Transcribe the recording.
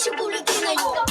Наша Буратино.